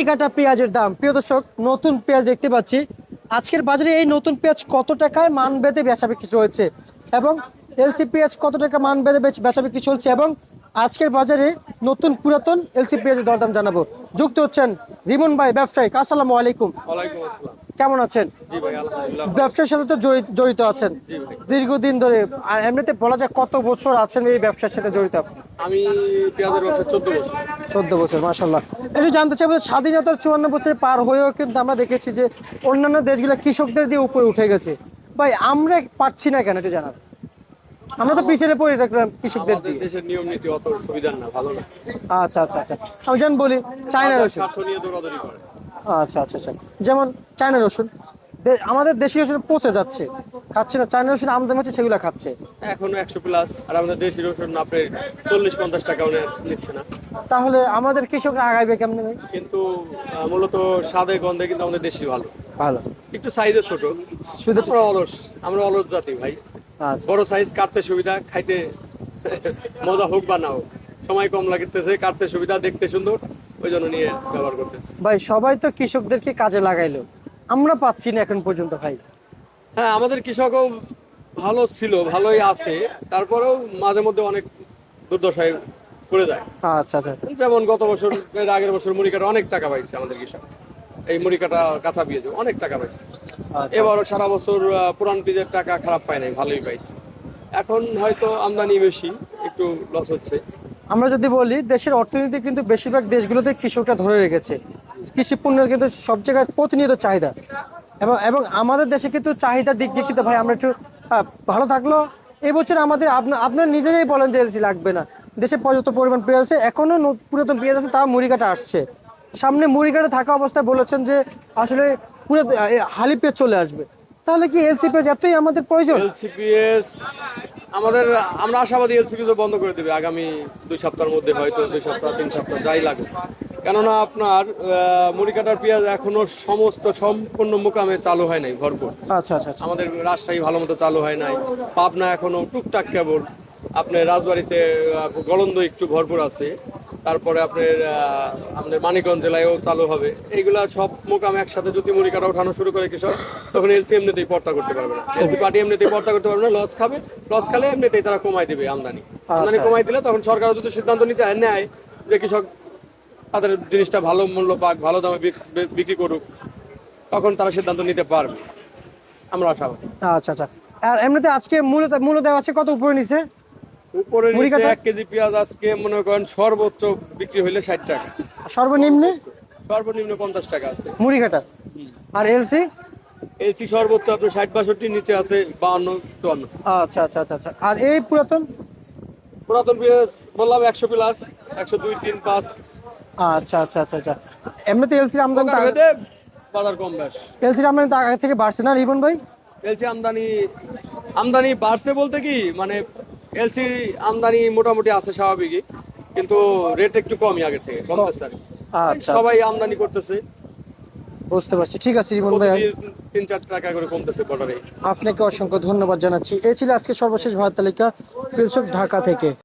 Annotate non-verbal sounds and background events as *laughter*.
মাটি কাটা পেঁয়াজের দাম। প্রিয় দর্শক, নতুন পেঁয়াজ দেখতে পাচ্ছি। আজকের বাজারে এই নতুন পেঁয়াজ কত টাকায় মান বেঁধে বেচা বিক্রি চলছে? এবং এলসি পেঁয়াজ কত টাকা মান বেঁধে বেচা বিক্রি চলছে? এবং আজকের বাজারে নতুন পুরাতন এলসি পেঁয়াজের দরদাম জানাব। যুক্ত হচ্ছেন রিমন ভাই, ব্যবসায়িক। আসসালামু আলাইকুম। ওয়ালাইকুম আসসালাম। কেমন আছেন? ব্যবসার সাথে তো জড়িত আছেন। দীর্ঘদিন ধরে আর এমনিতে বলা যায় কত বছর আছেন এই ব্যবসার সাথে জড়িত আমি পেঁয়াজের ব্যবসা চোদ্দ বছর। চোদ্দ বছর মাসাল্লাহ একটু জানতে চাই স্বাধীনতার চুয়ান্ন বছর পার হয়েও কিন্তু আমরা দেখেছি যে অন্যান্য দেশগুলো কৃষকদের দিয়ে উপরে উঠে গেছে। ভাই আমরা পারছি না কেন এটা জানার আমরা তো পিছনে পড়ে থাকলাম কৃষকদের দিয়ে। দেশের নিয়ম নীতি অত সুবিধার না ভালো না। আচ্ছা আচ্ছা আচ্ছা। আমি বলি চায়না আমাদের নিয়ে দৌড়াদৌড়ি করে। আচ্ছা আচ্ছা আচ্ছা। যেমন চায়না রসুন। আমাদের দেশি রসুন পচে যাচ্ছে। খাচ্ছে না চায়না রসুন আমদানি হচ্ছে সেগুলো খাচ্ছে। এখনও একশো প্লাস আর আমাদের দেশি রসুন আপনার চল্লিশ পঞ্চাশ টাকা নিচ্ছে না। তাহলে আমাদের কৃষকরা আগাইবে কেমনে ভাই? কিন্তু আহ, মূলত স্বাদে গন্ধে কিন্তু আমাদের দেশি ভালো। ভালো। একটু সাইজে ছোট। শুধু আমরা অলস আমরা অলস জাতি ভাই। আচ্ছা। বড় সাইজ কাটতে সুবিধা খাইতে *laughs* মজা হোক বা না হোক। সময় কম লাগতেছে কাটতে সুবিধা দেখতে সুন্দর। ওই জন্য নিয়ে ব্যবহার করতেছে। ভাই সবাই তো কৃষকদেরকে কাজে লাগাইলো। আমরা পাচ্ছি না এখন পর্যন্ত ভাই। হ্যাঁ আমাদের কৃষকও ভালো ছিল ভালোই আছে। তারপরেও মাঝে মধ্যে অনেক দুর্দশায় পড়ে যায়। আচ্ছা আচ্ছা। যেমন গত বছর এর আগের বছর মুড়ি কাটা অনেক টাকা পাইছে আমাদের কৃষক। এই মুড়ি কাটা কাঁচা পেঁয়াজ অনেক টাকা পাইছে। আচ্ছা। এবারও সারা বছর পুরান পেঁয়াজের টাকা খারাপ পায় নাই ভালোই পাইছে। এখন হয়তো আমদানি বেশি একটু লস হচ্ছে। আমরা যদি বলি, দেশের অর্থনীতি কিন্তু বেশিরভাগ দেশগুলোতে কৃষকরা ধরে রেখেছে। কৃষি পণ্যের কিন্তু সব জায়গায় প্রতিনিয়ত চাহিদা। এবং এবং আমাদের দেশে কিন্তু চাহিদার দিক দিয়ে কিন্তু ভাই আমরা একটু ভালো থাকল। এবছর আমাদের আপনার আপনার নিজেরাই বলেন যে এলসি লাগবে না। দেশে পর্যাপ্ত পরিমাণ পেঁয়াজ আছে এখনও পুরাতন পেঁয়াজ আছে, তাও মুড়ি কাটা আসছে। সামনে মুড়ি কাটা থাকা অবস্থায় বলেছেন যে, আসলে পুরো হালি পেঁয়াজ চলে আসবে। তাহলে কি এলসি পেঁয়াজ এতই আমাদের প্রয়োজন? আমাদের আমরা আশাবাদী এলসি পিজো বন্ধ করে দেবে আগামী দুই সপ্তাহের মধ্যে হয়তো দুই সপ্তাহ তিন সপ্তাহ যাই লাগুক। কেননা আপনার মুড়ি কাটার পেঁয়াজ এখনও সমস্ত সম্পূর্ণ মোকামে চালু হয় নাই ভরপুর। আচ্ছা আচ্ছা আচ্ছা। আমাদের রাজশাহী ভালো মতো চালু হয় নাই পাবনা এখনও টুকটাক কেবল। আপনার রাজবাড়িতে গলন্দ একটু ভরপুর আছে। তারপরে আপনার আমাদের মানিকগঞ্জ জেলায়ও চালু হবে। এইগুলা সব মোকাম একসাথে যদি মুড়ি কাটা ওঠানো শুরু করে কৃষক তখন এলসি এমনিতেই পর্তা করতে পারবে না। এলসি পার্টি এমনিতেই পর্তা করতে পারবে না লস খাবে। লস খালে এমনিতেই তারা কমাই দেবে আমদানি। আমদানি কমাই দিলে তখন সরকার যদি সিদ্ধান্ত নিতে নেয় যে কৃষক তাদের জিনিসটা ভালো মূল্য পাক ভালো দামে বিক্রি করুক তখন তারা সিদ্ধান্ত নিতে পারবে। আমরা আশাবাদী। আচ্ছা আচ্ছা। আর এমনিতে আজকে মূল্য মূল্য দেওয়া আছে কত উপরে নিছে উপরে নিচে? এক কেজি পেঁয়াজ আজকে মনে করেন সর্বোচ্চ বিক্রি হইলে ষাট টাকা। সর্বনিম্নে? সর্বনিম্ন পঞ্চাশ টাকা আছে। মুড়ি কাটা আর এলসি? এলসি সর্বোচ্চ আপনার ষাট বাষট্টি নিচে আছে বাহান্ন চুয়ান্ন। আচ্ছা আচ্ছা আচ্ছা আচ্ছা। আর এই পুরাতন? পুরাতন পেঁয়াজ বললাম একশো প্লাস একশো দুই তিন পাঁচ। আচ্ছা আচ্ছা আচ্ছা আচ্ছা। এমনিতে এলসির আমদানি বাজার কম বেশ। এলসির আমদানি আগে থেকে বাড়ছে না রিবন ভাই? এলসি আমদানি আমদানি বাড়ছে বলতে কি মানে এলসি আমদানি মোটামুটি আছে স্বাভাবিকই কিন্তু রেট একটু কমই আগের থেকে কমতেছে আর কি। আচ্ছা সবাই আমদানি করতেছে। বুঝতে পারছি। ঠিক আছে জীবন ভাই। প্রতিদিন তিন চার টাকা করে কমতেছে বর্ডারে। আপনাকে অসংখ্য ধন্যবাদ জানাচ্ছি। এই ছিল আজকে সর্বশেষ ভারত তালিকা কৃষক ঢাকা থেকে।